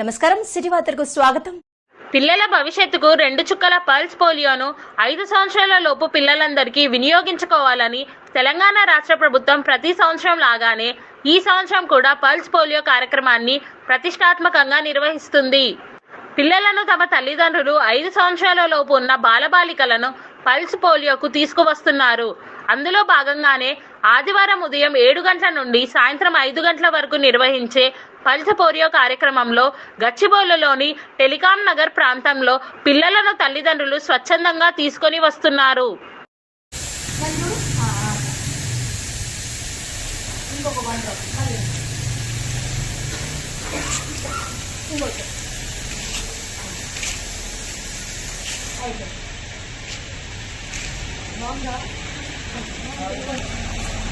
నమస్కారం సిటీ వార్తలకు స్వాగతం. పిల్లల భవిష్యత్తుకు రెండు చుక్కల పల్స్ పోలియోను ఐదు సంవత్సరాల లోపు పిల్లలందరికీ వినియోగించుకోవాలని తెలంగాణ రాష్ట్ర ప్రభుత్వం ప్రతి సంవత్సరం లాగానే ఈ సంవత్సరం కూడా పల్స్ పోలియో కార్యక్రమాన్ని ప్రతిష్టాత్మకంగా నిర్వహిస్తుంది. పిల్లలను తమ తల్లిదండ్రులు ఐదు సంవత్సరాల లోపు ఉన్న బాలబాలికలను పల్స్ పోలియోకు తీసుకువస్తున్నారు. అందులో భాగంగానే ఆదివారం ఉదయం ఏడు గంటల నుండి సాయంత్రం ఐదు గంటల వరకు నిర్వహించే పల్స్ పోలియో కార్యక్రమంలో గచ్చిబౌలిలోని టెలికాం నగర్ ప్రాంతంలో పిల్లలను తల్లిదండ్రులు స్వచ్ఛందంగా తీసుకొని వస్తున్నారు. బాగుందా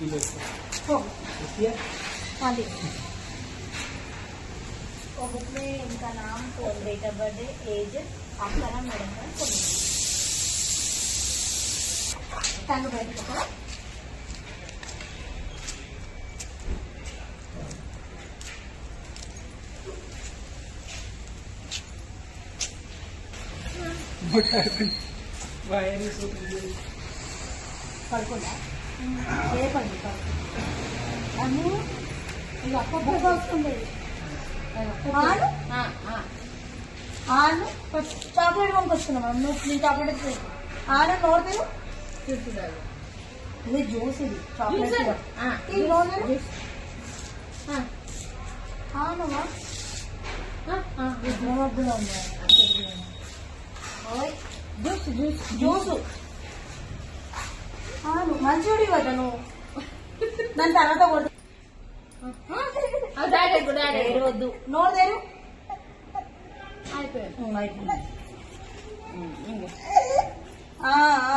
किलो और बुक में इनका नाम phone date of birth age आपका नाम मैडम का फ़ोन बैठ what happened? Why are you so angry? Farko పడుకో అను ఇది అక్క వస్తుంది ఆలు ఆలు చాక్లెట్ పంపిస్తున్నాం నువ్వు నీ చాక్లెట్ ఆను నోడతాను ఇది జ్యూస్ ఇది చాక్లెట్ ఇది నోడతాను ఆనువా ఉంది జ్యూస్ జ్యూస్ జ్యూస్ అవును మంచోడి కదా నువ్వు దాని తర్వాత కొడు వద్దు నోరు తెరు అయిపోయింది ఆ, ఆ,